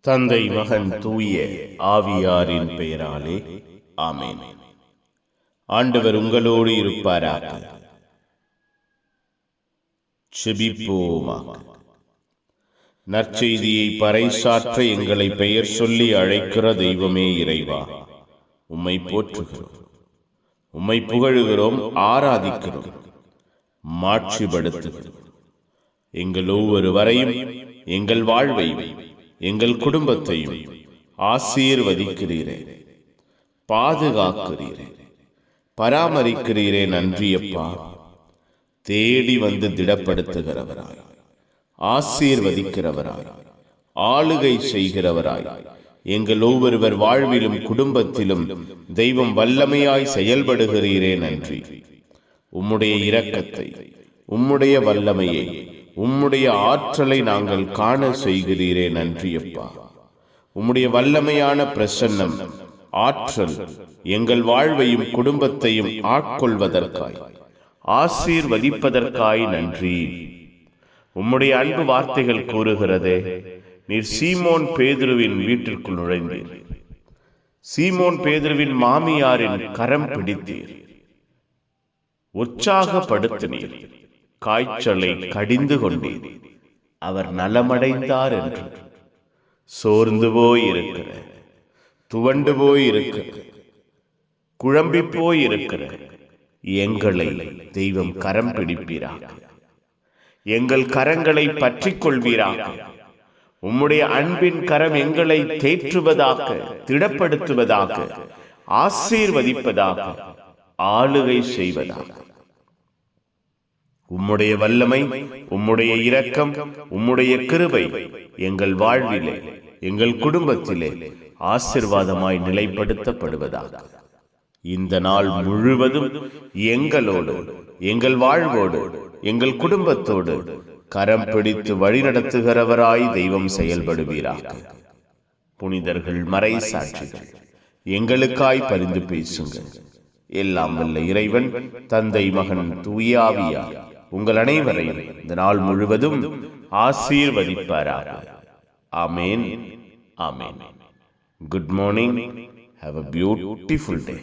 தந்தை மகன் தூய ஆவியாரின் பெயராலே. ஆமென். ஆண்டவர் உங்களோடு இருப்பாராக. செபிப்போமாக. நற்செய்தியை பறைசாற்ற எங்களை பெயர் சொல்லி அழைக்கிற தெய்வமே இறைவா. உம்மை போற்றுகிறோம். உம்மை புகழுகிறோம் ஆராதிக்கிறோம். மாட்சிப்படுத்துகிறோம். எங்கள் ஒவ்வொருவரையும் எங்கள் வாழ்வையும் எங்கள் குடும்பத்தையும் ஆசீர்வதிக்கிறீரே. பாதுகாக்கிறீரே. பராமரிக்கிறீரே நன்றியப்பா. தேடி வந்து திடப்படுத்துகிறவராய். ஆசீர்வதிக்கிறவராய். ஆளுகை செய்கிறவராய். எங்கள் ஒவ்வொருவர் வாழ்விலும் குடும்பத்திலும் தெய்வம் வல்லமையாய் செயல்படுகிறீரே நன்றி. உம்முடைய இரக்கத்தை உம்முடைய வல்லமையை உம்முடைய ஆற்றலை நாங்கள் காண செய்கிறீரே நன்றியப்பா. உம்முடைய வல்லமையான பிரசன்னம் ஆற்றல் எங்கள் வாழ்வையும் குடும்பத்தையும் ஆட்கொள்வதற்காய் ஆசீர்வதிப்பதற்காய் நன்றி. உம்முடைய அன்பு வார்த்தைகள் கூறுகிறதே நீர் சீமோன் பேதுருவின் வீட்டிற்குள் நுழைந்தீர். சீமோன் பேதுருவின் மாமியாரின் கரம் பிடித்தீர். உற்சாகப்படுத்தினீர். காய்ச்சலை கடிந்து கொண்டீர் அவர் நலமடைந்தார் என்று. சோர்ந்து போய் இருக்கிற துவண்டு போய் இருக்கிற குழம்பி போய் இருக்கிற எங்களை தெய்வம் கரம் பிடிப்பீராக. எங்கள் கரங்களை பற்றிக் கொள்வீராக. உம்முடைய அன்பின் கரம் எங்களை தேற்றுவதாக திடப்படுத்துவதாக ஆசீர்வதிப்பதாக ஆளுகை செய்வதாக. உம்முடைய வல்லமை உம்முடைய இரக்கம் உம்முடைய கிருபை எங்கள் வாழ்விலே எங்கள் குடும்பத்திலே ஆசிர்வாதமாய் நிலைப்படுத்தப்படுவதாக. இந்த நாள் முழுவதும் எங்களோடு எங்கள் வாழ்வோடு எங்கள் குடும்பத்தோடு கரம் பிடித்து வழிநடத்துகிறவராய் தெய்வம் செயல்படுவீராக. புனிதர்கள் மறை சாட்சிகள் எங்களுக்காய் பரிந்து பேசுங்கள். எல்லாம் வல்ல இறைவன் தந்தை மகன் தூயாவியா உங்கள் அனைவரையும் இந்த நாள் முழுவதும் ஆசீர்வதிப்பாராக. ஆமேன். ஆமேன். Good morning have a beautiful day